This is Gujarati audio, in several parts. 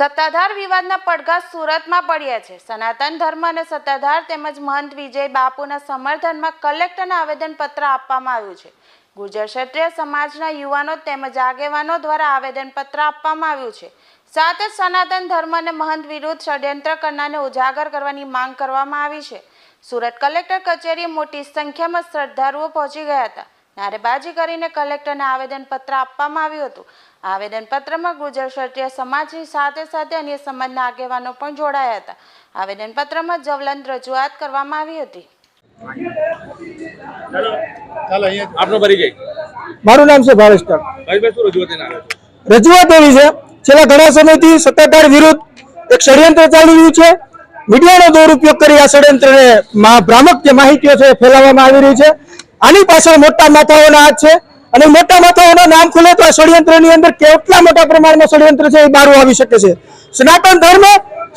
સત્તાધાર વિવાદના પડઘા સુરતમાં પડ્યા છે. સનાતન ધર્મ અને સત્તાધાર તેમજ મહંત વિજય બાપુના સમર્થનમાં કલેક્ટરને આવેદનપત્ર આપવામાં આવ્યું છે. ગુર્જર ક્ષત્રિય સમાજના યુવાનો તેમજ આગેવાનો દ્વારા આવેદનપત્ર આપવામાં આવ્યું છે. સાથે જ સનાતન ધર્મ અને મહંત વિરુદ્ધ ષડયંત્ર કરનારને ઉજાગર કરવાની માંગ કરવામાં આવી છે. સુરત કલેક્ટર કચેરીએ મોટી સંખ્યામાં શ્રદ્ધાળુઓ પહોંચી ગયા હતા. નારેબાજી કરીને કલેક્ટરને આવેદનપત્ર આપવામાં આવ્યું હતું. આવેદનપત્રમાં ગુર્જર ક્ષત્રિય સમાજની સાથે સાથે અન્ય સમાજના આગેવાનો પણ જોડાયા હતા. આવેદનપત્રમાં જવલંત રજૂઆત કરવામાં આવી હતી. આપનો મારું નામ છે ભાવેશ રજૂઆત એવી છે છેલ્લા ઘણા સમયથી સત્તાધાર વિરુદ્ધ એક ષડયંત્ર ચાલી રહ્યું છે. મીડિયાનો દુરુપયોગ કરી આ ષડયંત્રને મા- ભ્રામક જે માહિતીઓ છે એ ફેલાવવામાં આવી રહી છે. આની પાછળ મોટા માથાઓના હાથ છે. અને મોટા માથાઓના નામ ખુલે તો આ ષડયંત્રની અંદર કેટલા મોટા પ્રમાણમાં ષડયંત્ર છે એ બહાર આવી શકે છે. સનાતન ધર્મ,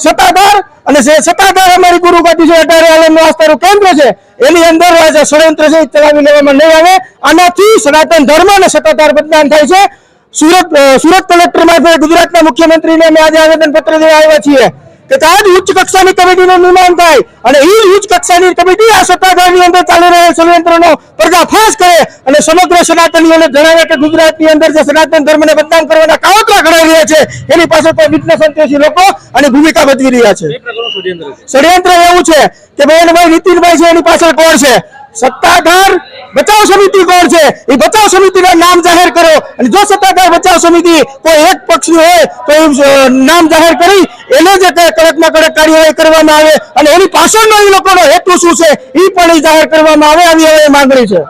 સત્તાધાર અને જે સત્તાધાર અમારી ગુરુગાદી છે, અઢારે આલમનું આસ્થાનું કેન્દ્ર છે, એની અંદર ષડયંત્ર છે ચલાવી લેવામાં નહીં આવે. આનાથી સનાતન ધર્મ અને સત્તાધાર બદનામ થાય છે. સુરત સુરત કલેક્ટર મારફતે ગુજરાતના મુખ્યમંત્રીને અમે આજે આવેદનપત્ર દેવા આવ્યા છીએ કે ત્યાં જ ઉચ્ચ કક્ષાની કમિટીનું નિર્માણ થાય અને એ ઉચ્ચ કક્ષાની કમિટી આ સત્તાધારની અંદર ચાલી રહેલા ષડયંત્રનો પર્દાફાશ કરે અને સમગ્ર સનાતનીઓને જણાવે કે ગુજરાતની અંદર જે સનાતન ધર્મને બદનામ કરવાના કાવતરા ઘડાઈ રહ્યા છે, એની પાસે કોઈ વિઘ્ન લોકો અને ભૂમિકા ભજવી રહ્યા છે. ષડયંત્ર એવું છે કે બહેનભાઈ નીતિનભાઈ છે, એની પાછળ કોણ છે? સત્તાધાર બચાવ સમિતિ કોણ છે? એ બચાવ સમિતિના નામ જાહેર કરો અને જો સત્તાધાર બચાવ સમિતિ કોઈ એક પક્ષની હોય તો નામ જાહેર કરી એને જે કંઈ કડકમાં કડક કરવામાં આવે અને એની પાછળનો એ લોકોનો હેતુ શું છે? એ પણ જાહેર કરવામાં આવે, આવી હવે માંગણી છે.